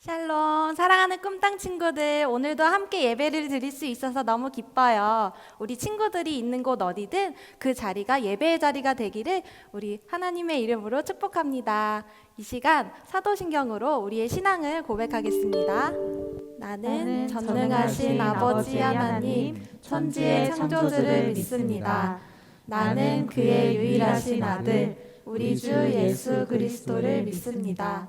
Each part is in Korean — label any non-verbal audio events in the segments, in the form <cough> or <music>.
샬롬, 사랑하는 꿈땅 친구들, 오늘도 함께 예배를 드릴 수 있어서 너무 기뻐요. 우리 친구들이 있는 곳 어디든 그 자리가 예배의 자리가 되기를 우리 하나님의 이름으로 축복합니다. 이 시간 사도신경으로 우리의 신앙을 고백하겠습니다. 나는 전능하신 아버지 하나님, 천지의 창조주를 믿습니다. 나는 그의 유일하신 아들, 우리 주 예수 그리스도를 믿습니다.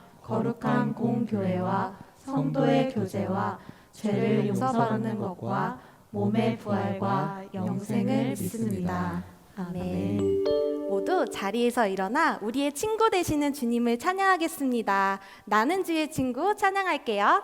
거룩한 공교회와 성도의 교제와 죄를 용서받는 것과 몸의 부활과 영생을 믿습니다. 아멘. 모두 자리에서 일어나 우리의 친구 되시는 주님을 찬양하겠습니다. 나는 주의 친구 찬양할게요.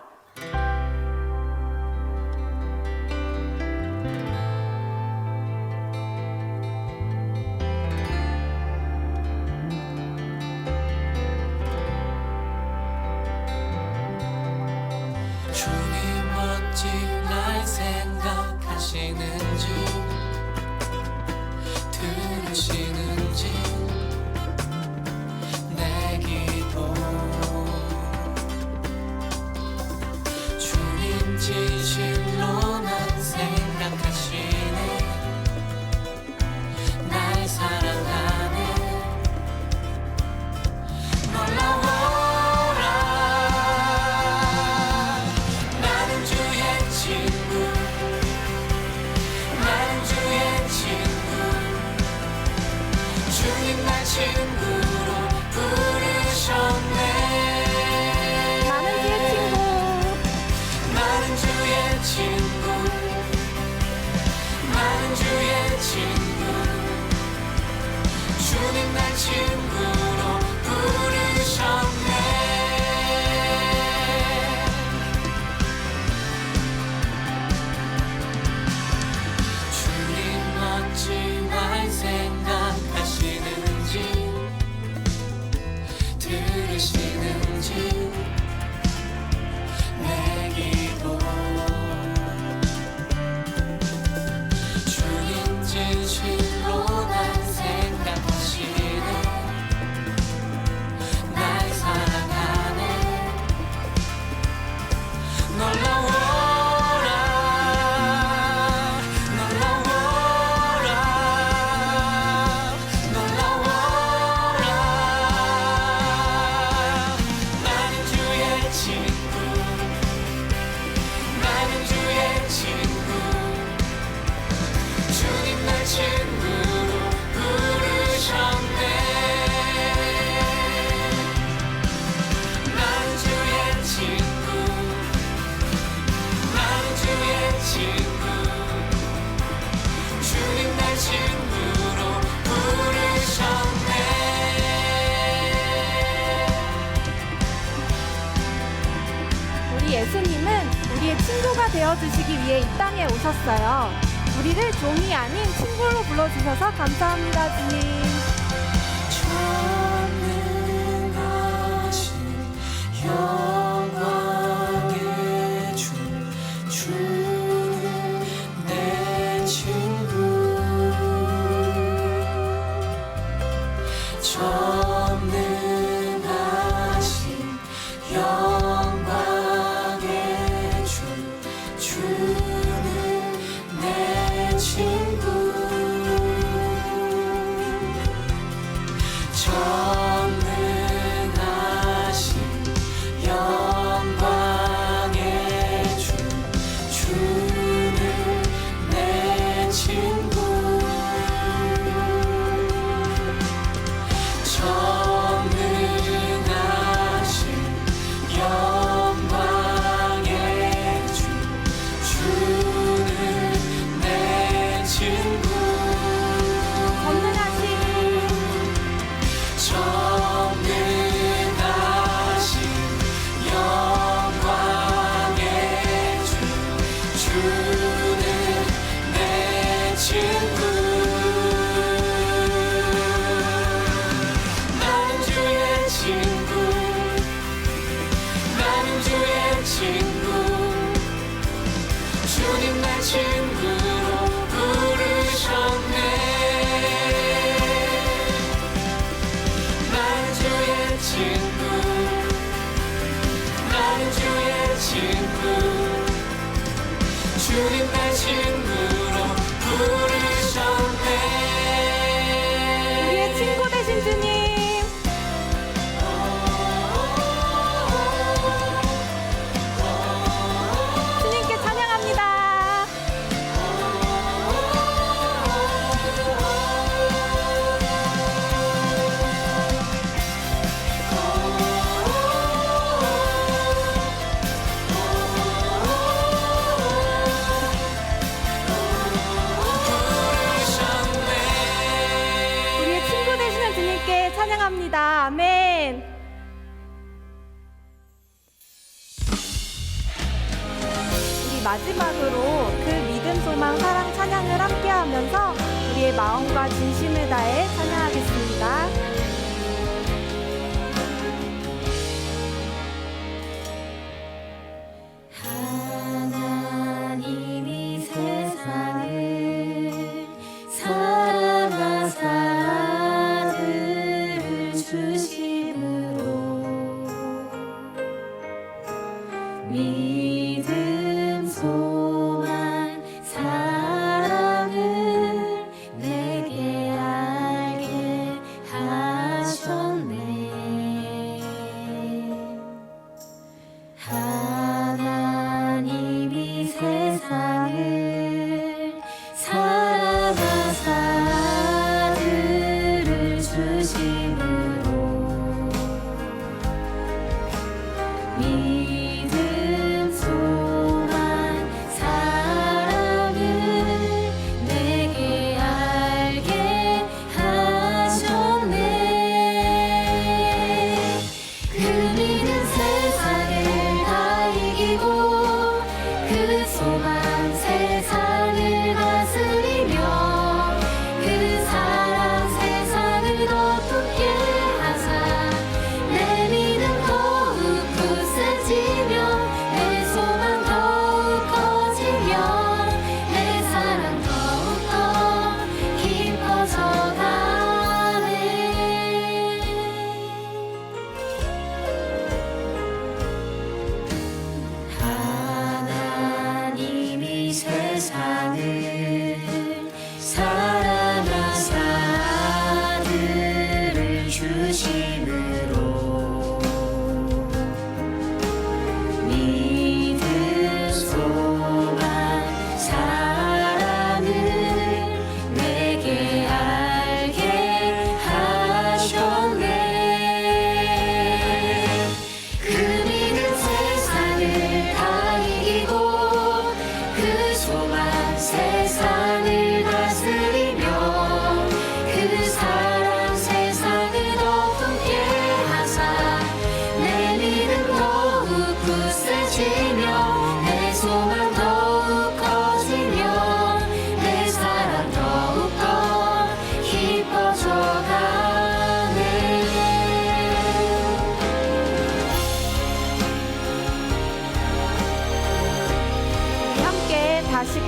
위해 이 땅에 오셨어요. 우리를 종이 아닌 친구로 불러 주셔서 감사합니다, 주님. 전능하신 영 마지막으로 그 믿음, 소망, 사랑 찬양을 함께 하면서 우리의 마음과 진심을 다해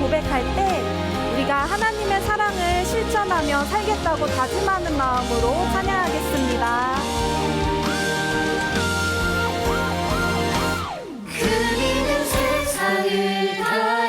고백할 때 우리가 하나님의 사랑을 실천하며 살겠다고 다짐하는 마음으로 찬양하겠습니다. 그리는 세상을 다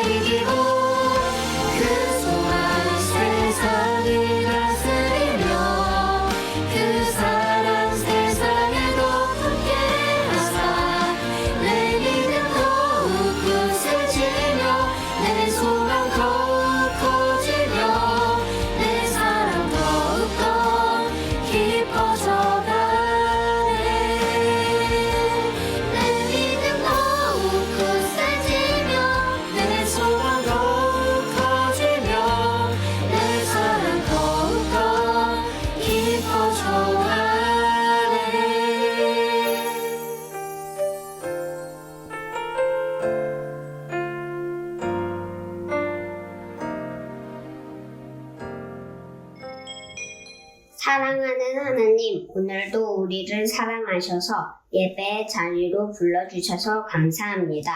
사랑하셔서 예배의 자리로 불러주셔서 감사합니다.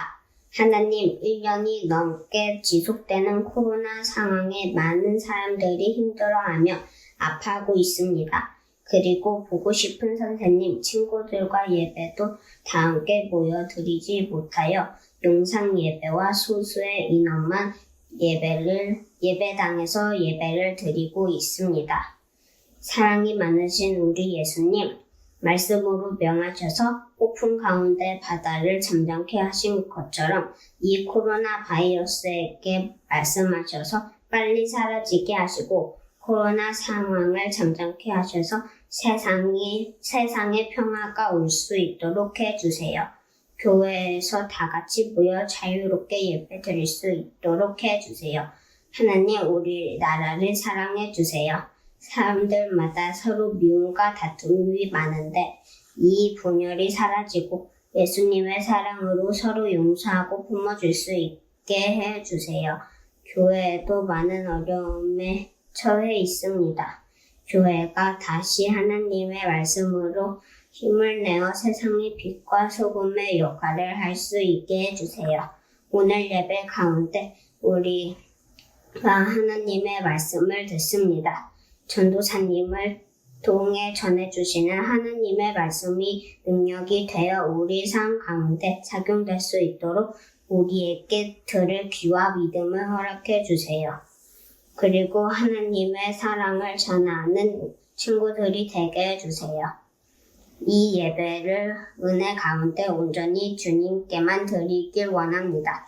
하나님, 1년이 넘게 지속되는 코로나 상황에 많은 사람들이 힘들어하며 아파하고 있습니다. 그리고 보고 싶은 선생님, 친구들과 예배도 다 함께 모여 드리지 못하여 영상 예배와 소수의 인원만 예배를, 예배당에서 예배를 드리고 있습니다. 사랑이 많으신 우리 예수님, 말씀으로 명하셔서 폭풍 가운데 바다를 잠잠케 하신 것처럼 이 코로나 바이러스에게 말씀하셔서 빨리 사라지게 하시고 코로나 상황을 잠잠케 하셔서 세상이, 세상에 평화가 올 수 있도록 해주세요. 교회에서 다 같이 모여 자유롭게 예배 드릴 수 있도록 해주세요. 하나님, 우리 나라를 사랑해 주세요. 사람들마다 서로 미움과 다툼이 많은데 이 분열이 사라지고 예수님의 사랑으로 서로 용서하고 품어줄 수 있게 해주세요. 교회에도 많은 어려움에 처해 있습니다. 교회가 다시 하나님의 말씀으로 힘을 내어 세상의 빛과 소금의 역할을 할 수 있게 해주세요. 오늘 예배 가운데 우리가 하나님의 말씀을 듣습니다. 전도사님을 통해 전해주시는 하나님의 말씀이 능력이 되어 우리 삶 가운데 작용될 수 있도록 우리에게 들을 귀와 믿음을 허락해 주세요. 그리고 하나님의 사랑을 전하는 친구들이 되게 해주세요. 이 예배를 은혜 가운데 온전히 주님께만 드리길 원합니다.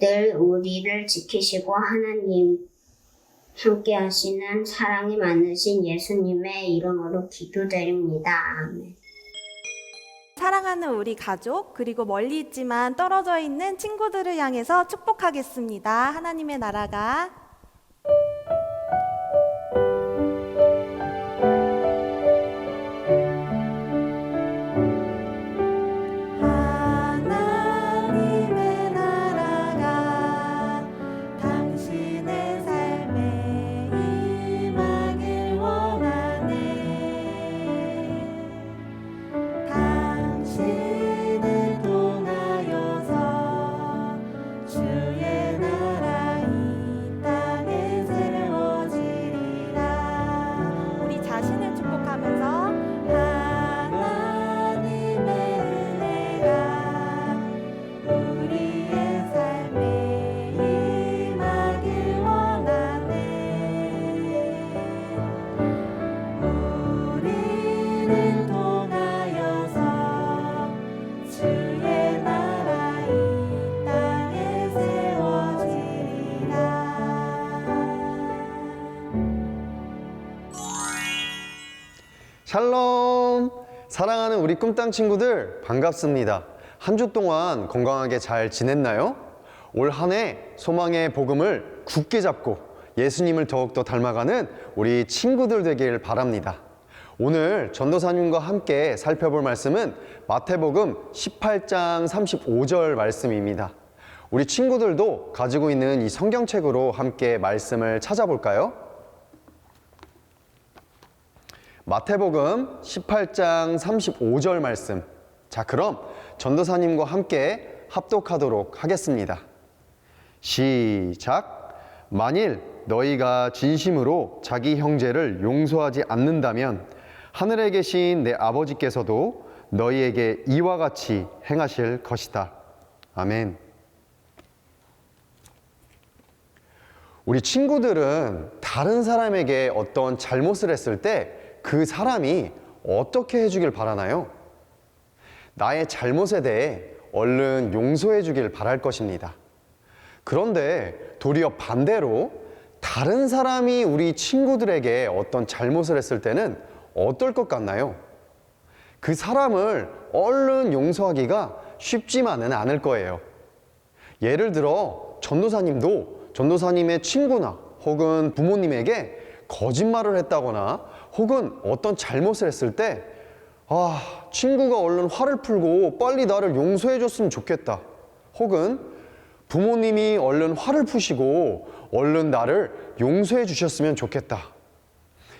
늘 우리를 지키시고 하나님 함께 하시는 사랑이 많으신 예수님의 이름으로 기도드립니다. 아멘. 사랑하는 우리 가족, 그리고 멀리 있지만 떨어져 있는 친구들을 향해서 축복하겠습니다. 하나님의 나라가 샬롬! 사랑하는 우리 꿈땅 친구들 반갑습니다. 한 주 동안 건강하게 잘 지냈나요? 올 한 해 소망의 복음을 굳게 잡고 예수님을 더욱더 닮아가는 우리 친구들 되길 바랍니다. 오늘 전도사님과 함께 살펴볼 말씀은 마태복음 18장 35절 말씀입니다. 우리 친구들도 가지고 있는 이 성경책으로 함께 말씀을 찾아볼까요? 마태복음 18장 35절 말씀. 자, 그럼 전도사님과 함께 합독하도록 하겠습니다. 시작. 만일 너희가 진심으로 자기 형제를 용서하지 않는다면 하늘에 계신 내 아버지께서도 너희에게 이와 같이 행하실 것이다. 아멘. 우리 친구들은 다른 사람에게 어떤 잘못을 했을 때 그 사람이 어떻게 해주길 바라나요? 나의 잘못에 대해 얼른 용서해 주길 바랄 것입니다. 그런데 도리어 반대로 다른 사람이 우리 친구들에게 어떤 잘못을 했을 때는 어떨 것 같나요? 그 사람을 얼른 용서하기가 쉽지만은 않을 거예요. 예를 들어 전도사님도 전도사님의 친구나 혹은 부모님에게 거짓말을 했다거나 혹은 어떤 잘못을 했을 때 아, 친구가 얼른 화를 풀고 빨리 나를 용서해 줬으면 좋겠다. 혹은 부모님이 얼른 화를 푸시고 얼른 나를 용서해 주셨으면 좋겠다.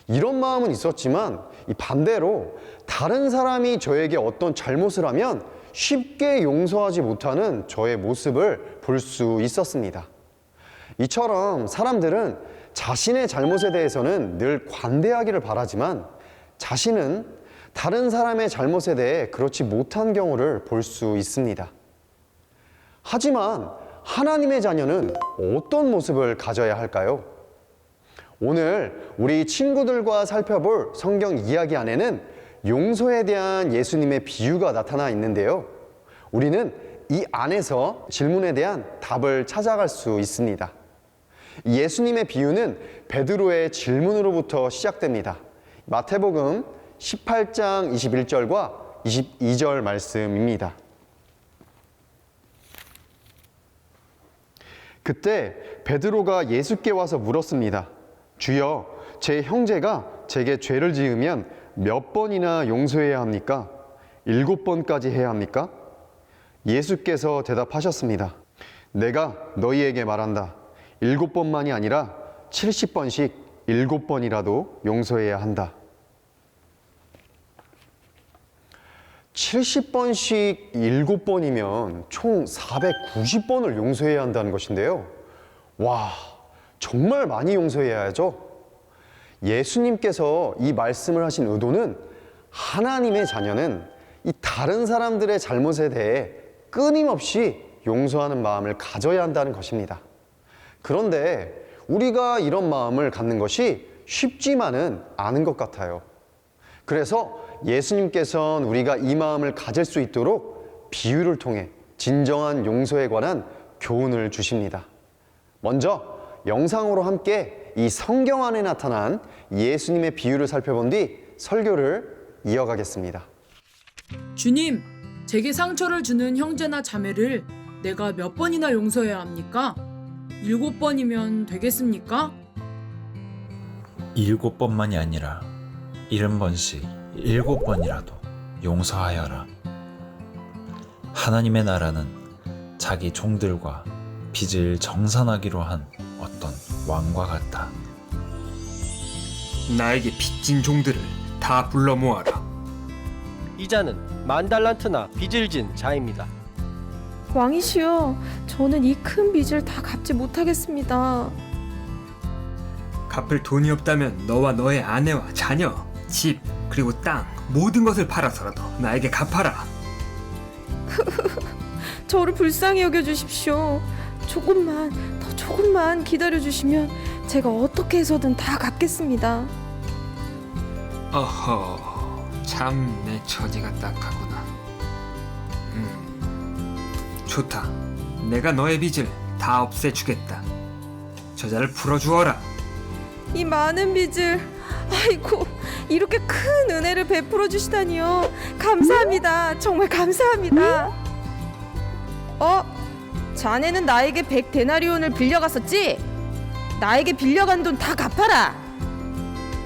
이런 마음은 있었지만 이 반대로 다른 사람이 저에게 어떤 잘못을 하면 쉽게 용서하지 못하는 저의 모습을 볼 수 있었습니다. 이처럼 사람들은 자신의 잘못에 대해서는 늘 관대하기를 바라지만 자신은 다른 사람의 잘못에 대해 그렇지 못한 경우를 볼 수 있습니다. 하지만 하나님의 자녀는 어떤 모습을 가져야 할까요? 오늘 우리 친구들과 살펴볼 성경 이야기 안에는 용서에 대한 예수님의 비유가 나타나 있는데요. 우리는 이 안에서 질문에 대한 답을 찾아갈 수 있습니다. 예수님의 비유는 베드로의 질문으로부터 시작됩니다. 마태복음 18장 21절과 22절 말씀입니다. 그때 베드로가 예수께 와서 물었습니다. 주여, 제 형제가 제게 죄를 지으면 몇 번이나 용서해야 합니까? 일곱 번까지 해야 합니까? 예수께서 대답하셨습니다. 내가 너희에게 말한다. 일곱 번만이 아니라 칠십 번씩 일곱 번이라도 용서해야 한다. 70번씩 7번이면 총 490번을 용서해야 한다는 것인데요. 와, 정말 많이 용서해야죠. 예수님께서 이 말씀을 하신 의도는 하나님의 자녀는 이 다른 사람들의 잘못에 대해 끊임없이 용서하는 마음을 가져야 한다는 것입니다. 그런데 우리가 이런 마음을 갖는 것이 쉽지만은 않은 것 같아요. 그래서 예수님께서는 우리가 이 마음을 가질 수 있도록 비유를 통해 진정한 용서에 관한 교훈을 주십니다. 먼저 영상으로 함께 이 성경 안에 나타난 예수님의 비유를 살펴본 뒤 설교를 이어가겠습니다. 주님, 제게 상처를 주는 형제나 자매를 내가 몇 번이나 용서해야 합니까? 일곱 번이면 되겠습니까? 일곱 번만이 아니라 일흔 번씩 일곱 번이라도 용서하여라. 하나님의 나라는 자기 종들과 빚을 정산하기로 한 어떤 왕과 같다. 나에게 빚진 종들을 다 불러 모아라. 이자는 만 달란트나 빚을 진 자입니다. 왕이시여, 저는 이 큰 빚을 다 갚지 못하겠습니다. 갚을 돈이 없다면 너와 너의 아내와 자녀, 집, 그리고 땅 모든 것을 팔아서라도 나에게 갚아라. <laughs> 저를 불쌍히 여겨 주십시오. 조금만, 더 조금만 기다려 주시면 제가 어떻게 해서든 다 갚겠습니다. 어허, 참 내 처지가 딱하 좋다. 내가 너의 빚을 다 없애주겠다. 저자를 풀어주어라. 이 많은 빚을 아이고 이렇게 큰 은혜를 베풀어 주시다니요. 감사합니다. 정말 감사합니다. 어? 자네는 나에게 백 데나리온을 빌려갔었지? 나에게 빌려간 돈 다 갚아라.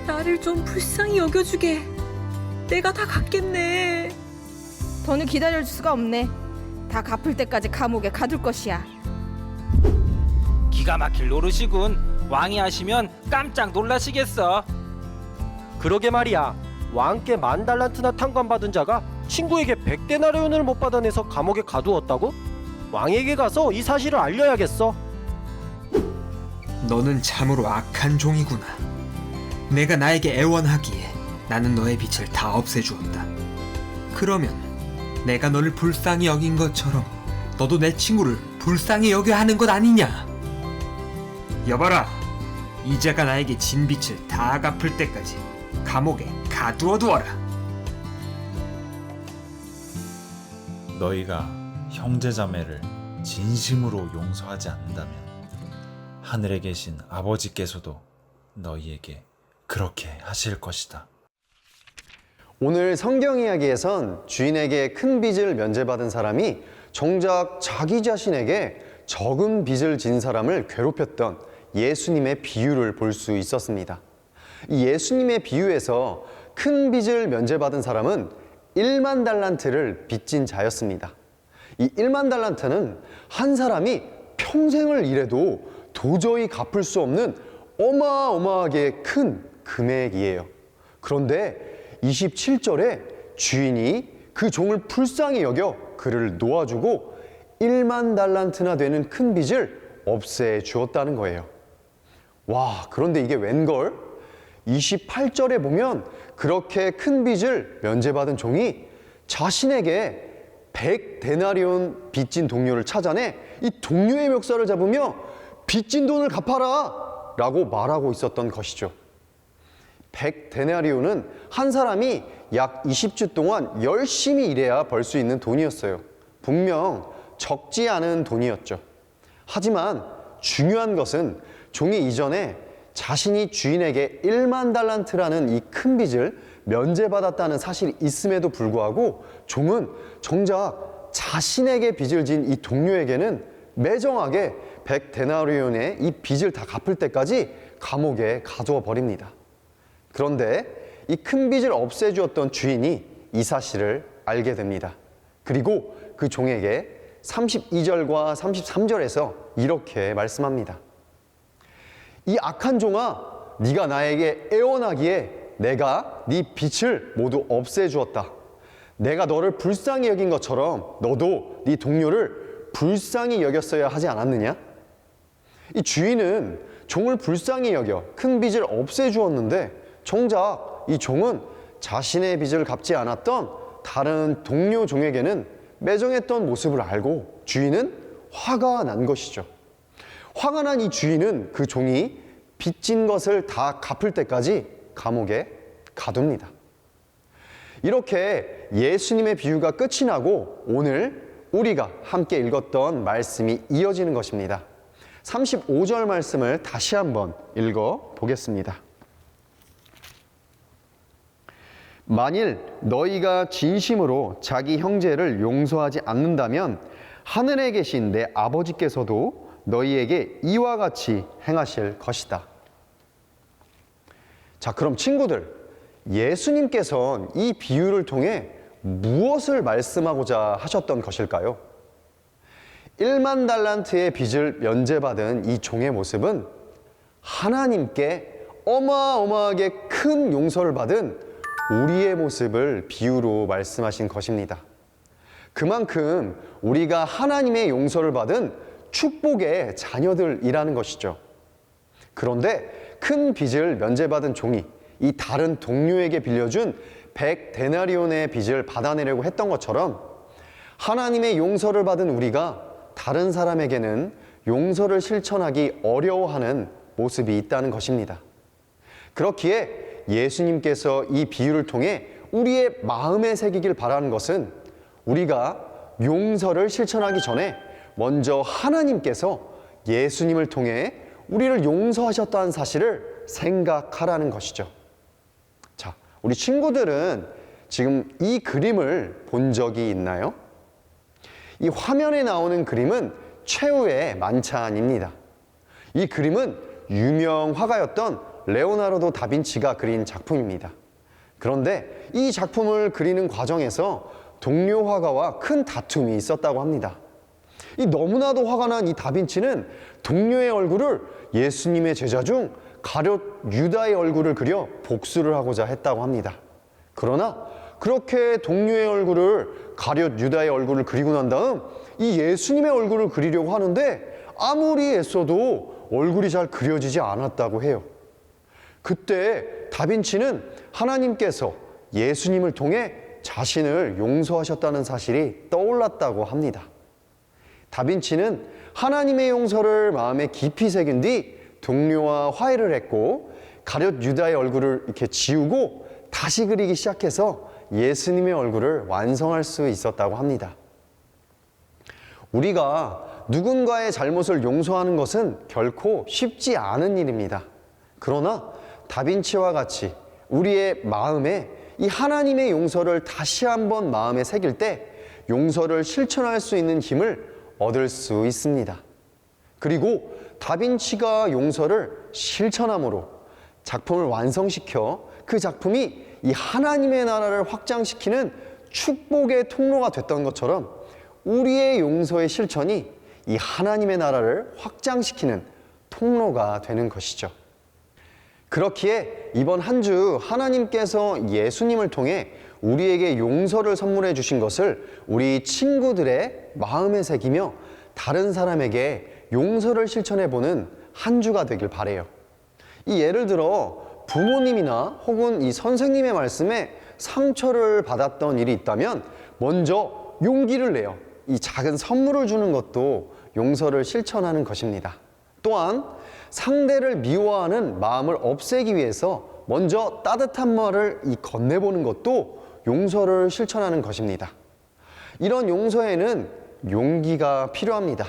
나를 좀 불쌍히 여겨주게. 내가 다 갚겠네. 더는 기다려 줄 수가 없네. 다 갚을 때까지 감옥에 가둘 것이야. 기가 막힐 노릇이군. 왕이 하시면 깜짝 놀라시겠어. 그러게 말이야. 왕께 만 달란트나 탕감받은 자가 친구에게 백 데나리온을 못 받아내서 감옥에 가두었다고? 왕에게 가서 이 사실을 알려야겠어. 너는 참으로 악한 종이구나. 내가 나에게 애원하기에 나는 너의 빚을 다 없애주었다. 그러면 내가 너를 불쌍히 여긴 것처럼 너도 내 친구를 불쌍히 여겨야 하는 것 아니냐? 여봐라, 이자가 나에게 진 빚을 다 갚을 때까지 감옥에 가두어 두어라. 너희가 형제자매를 진심으로 용서하지 않는다면 하늘에 계신 아버지께서도 너희에게 그렇게 하실 것이다. 오늘 성경 이야기에선 주인에게 큰 빚을 면제받은 사람이 정작 자기 자신에게 적은 빚을 진 사람을 괴롭혔던 예수님의 비유를 볼 수 있었습니다. 이 예수님의 비유에서 큰 빚을 면제받은 사람은 1만 달란트를 빚진 자였습니다. 이 1만 달란트는 한 사람이 평생을 일해도 도저히 갚을 수 없는 어마어마하게 큰 금액이에요. 그런데 27절에 주인이 그 종을 불쌍히 여겨 그를 놓아주고 1만 달란트나 되는 큰 빚을 없애 주었다는 거예요. 와, 그런데 이게 웬걸? 28절에 보면 그렇게 큰 빚을 면제받은 종이 자신에게 100데나리온 빚진 동료를 찾아내 이 동료의 멱살을 잡으며 빚진 돈을 갚아라! 라고 말하고 있었던 것이죠. 100데나리온은 한 사람이 약 20주 동안 열심히 일해야 벌 수 있는 돈이었어요. 분명 적지 않은 돈이었죠. 하지만 중요한 것은 종이 이전에 자신이 주인에게 1만 달란트라는 이 큰 빚을 면제받았다는 사실이 있음에도 불구하고 종은 정작 자신에게 빚을 진 이 동료에게는 매정하게 100데나리온의 이 빚을 다 갚을 때까지 감옥에 가두어 버립니다. 그런데 이 큰 빚을 없애주었던 주인이 이 사실을 알게 됩니다. 그리고 그 종에게 32절과 33절에서 이렇게 말씀합니다. 이 악한 종아, 네가 나에게 애원하기에 내가 네 빚을 모두 없애주었다. 내가 너를 불쌍히 여긴 것처럼 너도 네 동료를 불쌍히 여겼어야 하지 않았느냐? 이 주인은 종을 불쌍히 여겨 큰 빚을 없애주었는데 정작 이 종은 자신의 빚을 갚지 않았던 다른 동료 종에게는 매정했던 모습을 알고 주인은 화가 난 것이죠. 화가 난 이 주인은 그 종이 빚진 것을 다 갚을 때까지 감옥에 가둡니다. 이렇게 예수님의 비유가 끝이 나고 오늘 우리가 함께 읽었던 말씀이 이어지는 것입니다. 35절 말씀을 다시 한번 읽어 보겠습니다. 만일 너희가 진심으로 자기 형제를 용서하지 않는다면 하늘에 계신 내 아버지께서도 너희에게 이와 같이 행하실 것이다. 자, 그럼 친구들, 예수님께서는 이 비유를 통해 무엇을 말씀하고자 하셨던 것일까요? 1만 달란트의 빚을 면제받은 이 종의 모습은 하나님께 어마어마하게 큰 용서를 받은 우리의 모습을 비유로 말씀하신 것입니다. 그만큼 우리가 하나님의 용서를 받은 축복의 자녀들이라는 것이죠. 그런데 큰 빚을 면제받은 종이 이 다른 동료에게 빌려준 100데나리온의 빚을 받아내려고 했던 것처럼 하나님의 용서를 받은 우리가 다른 사람에게는 용서를 실천하기 어려워하는 모습이 있다는 것입니다. 그렇기에 예수님께서 이 비유를 통해 우리의 마음에 새기길 바라는 것은 우리가 용서를 실천하기 전에 먼저 하나님께서 예수님을 통해 우리를 용서하셨다는 사실을 생각하라는 것이죠. 자, 우리 친구들은 지금 이 그림을 본 적이 있나요? 이 화면에 나오는 그림은 최후의 만찬입니다. 이 그림은 유명 화가였던 레오나르도 다빈치가 그린 작품입니다. 그런데 이 작품을 그리는 과정에서 동료 화가와 큰 다툼이 있었다고 합니다. 이 너무나도 화가 난 이 다빈치는 동료의 얼굴을 예수님의 제자 중 가룟 유다의 얼굴을 그려 복수를 하고자 했다고 합니다. 그러나 그렇게 동료의 얼굴을 가룟 유다의 얼굴을 그리고 난 다음 이 예수님의 얼굴을 그리려고 하는데 아무리 애써도 얼굴이 잘 그려지지 않았다고 해요. 그때 다빈치는 하나님께서 예수님을 통해 자신을 용서하셨다는 사실이 떠올랐다고 합니다. 다빈치는 하나님의 용서를 마음에 깊이 새긴 뒤 동료와 화해를 했고 가룟 유다의 얼굴을 이렇게 지우고 다시 그리기 시작해서 예수님의 얼굴을 완성할 수 있었다고 합니다. 우리가 누군가의 잘못을 용서하는 것은 결코 쉽지 않은 일입니다. 그러나 다빈치와 같이 우리의 마음에 이 하나님의 용서를 다시 한번 마음에 새길 때 용서를 실천할 수 있는 힘을 얻을 수 있습니다. 그리고 다빈치가 용서를 실천함으로 작품을 완성시켜 그 작품이 이 하나님의 나라를 확장시키는 축복의 통로가 됐던 것처럼 우리의 용서의 실천이 이 하나님의 나라를 확장시키는 통로가 되는 것이죠. 그렇기에 이번 한 주 하나님께서 예수님을 통해 우리에게 용서를 선물해 주신 것을 우리 친구들의 마음에 새기며 다른 사람에게 용서를 실천해 보는 한 주가 되길 바래요. 이 예를 들어 부모님이나 혹은 이 선생님의 말씀에 상처를 받았던 일이 있다면 먼저 용기를 내요. 이 작은 선물을 주는 것도 용서를 실천하는 것입니다. 또한 상대를 미워하는 마음을 없애기 위해서 먼저 따뜻한 말을 이 건네보는 것도 용서를 실천하는 것입니다. 이런 용서에는 용기가 필요합니다.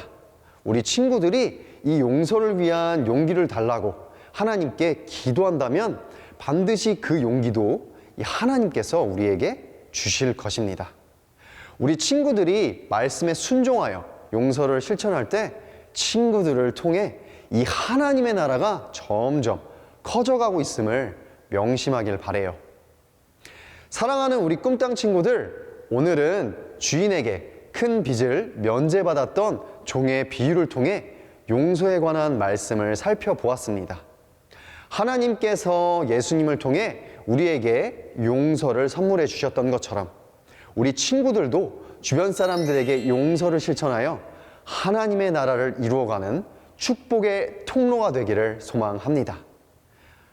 우리 친구들이 이 용서를 위한 용기를 달라고 하나님께 기도한다면 반드시 그 용기도 이 하나님께서 우리에게 주실 것입니다. 우리 친구들이 말씀에 순종하여 용서를 실천할 때 친구들을 통해 이 하나님의 나라가 점점 커져가고 있음을 명심하길 바래요. 사랑하는 우리 꿈땅 친구들, 오늘은 주인에게 큰 빚을 면제받았던 종의 비유를 통해 용서에 관한 말씀을 살펴보았습니다. 하나님께서 예수님을 통해 우리에게 용서를 선물해 주셨던 것처럼 우리 친구들도 주변 사람들에게 용서를 실천하여 하나님의 나라를 이루어가는 축복의 통로가 되기를 소망합니다.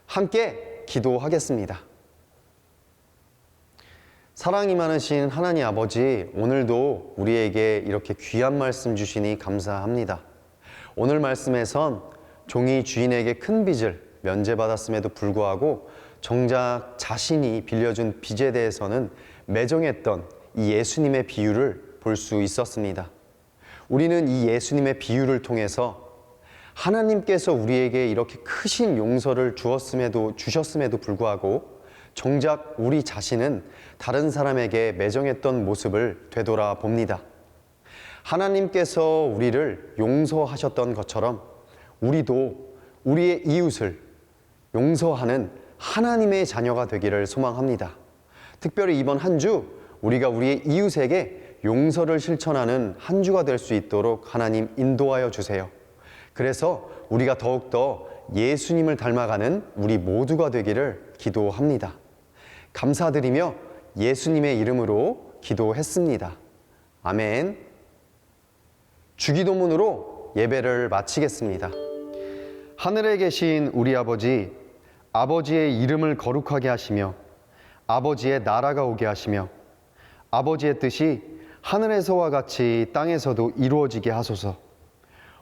함께 기도하겠습니다. 사랑이 많으신 하나님 아버지, 오늘도 우리에게 이렇게 귀한 말씀 주시니 감사합니다. 오늘 말씀에선 종이 주인에게 큰 빚을 면제받았음에도 불구하고 정작 자신이 빌려준 빚에 대해서는 매정했던 이 예수님의 비유를 볼 수 있었습니다. 우리는 이 예수님의 비유를 통해서 하나님께서 우리에게 이렇게 크신 용서를 주었음에도 주셨음에도 불구하고 정작 우리 자신은 다른 사람에게 매정했던 모습을 되돌아 봅니다. 하나님께서 우리를 용서하셨던 것처럼 우리도 우리의 이웃을 용서하는 하나님의 자녀가 되기를 소망합니다. 특별히 이번 한 주 우리가 우리의 이웃에게 용서를 실천하는 한 주가 될 수 있도록 하나님 인도하여 주세요. 그래서 우리가 더욱더 예수님을 닮아가는 우리 모두가 되기를 기도합니다. 감사드리며 예수님의 이름으로 기도했습니다. 아멘. 주기도문으로 예배를 마치겠습니다. 하늘에 계신 우리 아버지, 아버지의 이름을 거룩하게 하시며 아버지의 나라가 오게 하시며 아버지의 뜻이 하늘에서와 같이 땅에서도 이루어지게 하소서.